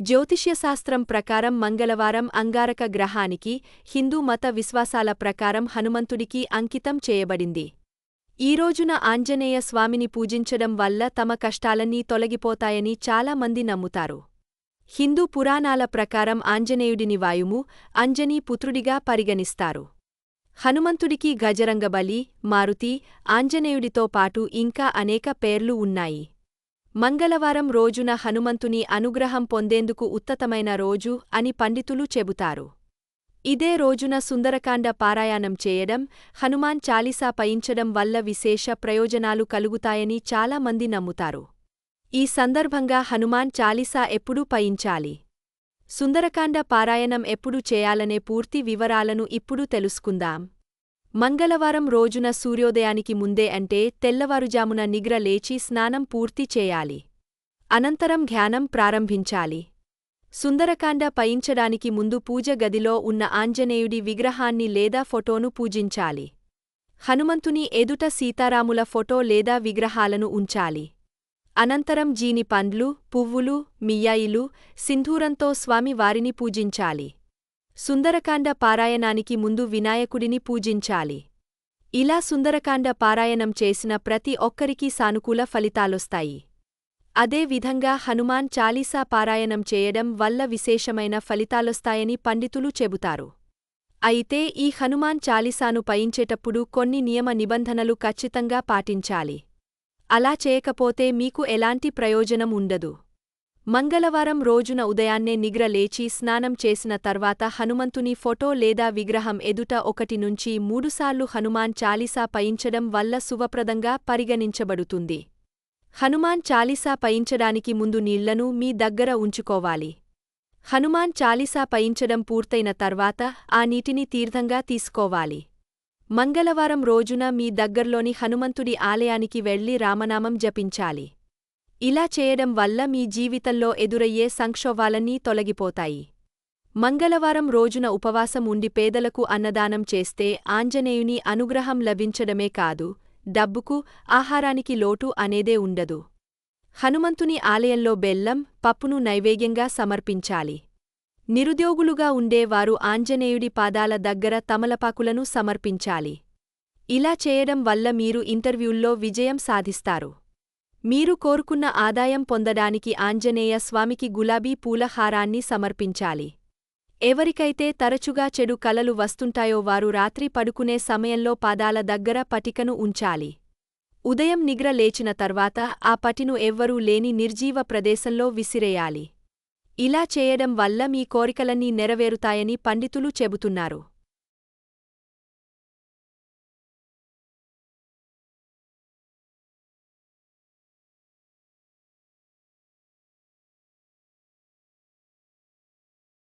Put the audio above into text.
జ్యోతిష్యశాస్త్రం ప్రకారం మంగళవారం అంగారక గ్రహానికి హిందూ మత విశ్వాసాల ప్రకారం హనుమంతుడికి అంకితం చేయబడింది. ఈ రోజున ఆంజనేయ స్వామిని పూజించడం వల్ల తమ కష్టాలన్నీ తొలగిపోతాయని చాలా మంది నమ్ముతారు. హిందూ పురాణాల ప్రకారం ఆంజనేయుడిని వాయుము అంజనీ పుత్రుడిగా పరిగణిస్తారు. హనుమంతుడికి గజరంగబలి మారుతి ఆంజనేయుడితో పాటు ఇంకా అనేక పేర్లు ఉన్నాయి. మంగళవారం రోజున హనుమంతుని అనుగ్రహం పొందేందుకు ఉత్తతమైన రోజు అని పండితులు చెబుతారు. ఇదే రోజున సుందరకాండ పారాయణం చేయడం హనుమాన్ చాలీసా పయించడం వల్ల విశేష ప్రయోజనాలు కలుగుతాయని చాలా మంది నమ్ముతారు. ఈ సందర్భంగా హనుమాన్ చాలీసా ఎప్పుడూ పయించాలి. సుందరకాండ పారాయణం ఎప్పుడు చేయాలనే పూర్తి వివరాలను ఇప్పుడు తెలుసుకుందాం. మంగళవారం రోజున సూర్యోదయానికి ముందే అంటే తెల్లవారుజామున నిగ్ర లేచి స్నానం పూర్తి చేయాలి. అనంతరం ధ్యానం ప్రారంభించాలి. సుందరకాండ పయించడానికి ముందు పూజ గదిలో ఉన్న ఆంజనేయుడి విగ్రహాన్ని లేదా ఫొటోను పూజించాలి. హనుమంతుని ఎదుట సీతారాముల ఫొటో లేదా విగ్రహాలను ఉంచాలి. అనంతరం జీని పండ్లు పువ్వులు మియ్యాయిలు సింధూరంతో స్వామి వారిని పూజించాలి. సుందరకాండ పారాయణానికి ముందు వినాయకుడిని పూజించాలి. ఇలా సుందరకాండ పారాయణం చేసిన ప్రతి ఒక్కరికీ సానుకూల ఫలితాలొస్తాయి. అదే విధంగా హనుమాన్ చాలీసా పారాయణం చేయడం వల్ల విశేషమైన ఫలితాలొస్తాయని పండితులు చెబుతారు. అయితే ఈ హనుమాన్ చాలీసాను పయించేటప్పుడు కొన్ని నియమ నిబంధనలు ఖచ్చితంగా పాటించాలి. అలా చేయకపోతే మీకు ఎలాంటి ప్రయోజనం ఉండదు. మంగళవారం రోజున ఉదయాన్నే నిగ్ర లేచి స్నానం చేసిన తర్వాత హనుమంతుని ఫోటో లేదా విగ్రహం ఎదుట ఒకటి నుంచి మూడుసార్లు హనుమాన్ చాలీసా పయించడం వల్ల శుభప్రదంగా పరిగణించబడుతుంది. హనుమాన్ చాలీసా పయించడానికి ముందు నీళ్ళను మీ దగ్గర ఉంచుకోవాలి. హనుమాన్ చాలీసా పయించడం పూర్తయిన తర్వాత ఆ నీటిని తీర్థంగా తీసుకోవాలి. మంగళవారం రోజున మీ దగ్గర్లోని హనుమంతుడి ఆలయానికి వెళ్ళి రామనామం జపించాలి. ఇలా చేయడం వల్ల మీ జీవితంలో ఎదురయ్యే సంక్షోభాలన్నీ తొలగిపోతాయి. మంగళవారం రోజున ఉపవాసం ఉండి పేదలకు అన్నదానం చేస్తే ఆంజనేయుని అనుగ్రహం లభించడమే కాదు డబ్బుకు ఆహారానికి లోటు అనేదే ఉండదు. హనుమంతుని ఆలయంలో బెల్లం పప్పును నైవేద్యంగా సమర్పించాలి. నిరుద్యోగులుగా ఉండేవారు ఆంజనేయుడి పాదాల దగ్గర తమలపాకులను సమర్పించాలి. ఇలా చేయడం వల్ల మీరు ఇంటర్వ్యూల్లో విజయం సాధిస్తారు. మీరు కోరుకున్న ఆదాయం పొందడానికి ఆంజనేయ స్వామికి గులాబీ పూలహారాన్ని సమర్పించాలి. ఎవరికైతే తరచుగా చెడు కలలు వస్తుంటాయో వారు రాత్రి పడుకునే సమయంలో పాదాల దగ్గర పటికను ఉంచాలి. ఉదయం నిగ్ర లేచిన తర్వాత ఆ పటిను ఎవ్వరూ లేని నిర్జీవ ప్రదేశంలో విసిరేయాలి. ఇలా చేయడం వల్ల మీ కోరికలన్నీ నెరవేరుతాయని పండితులు చెబుతున్నారు.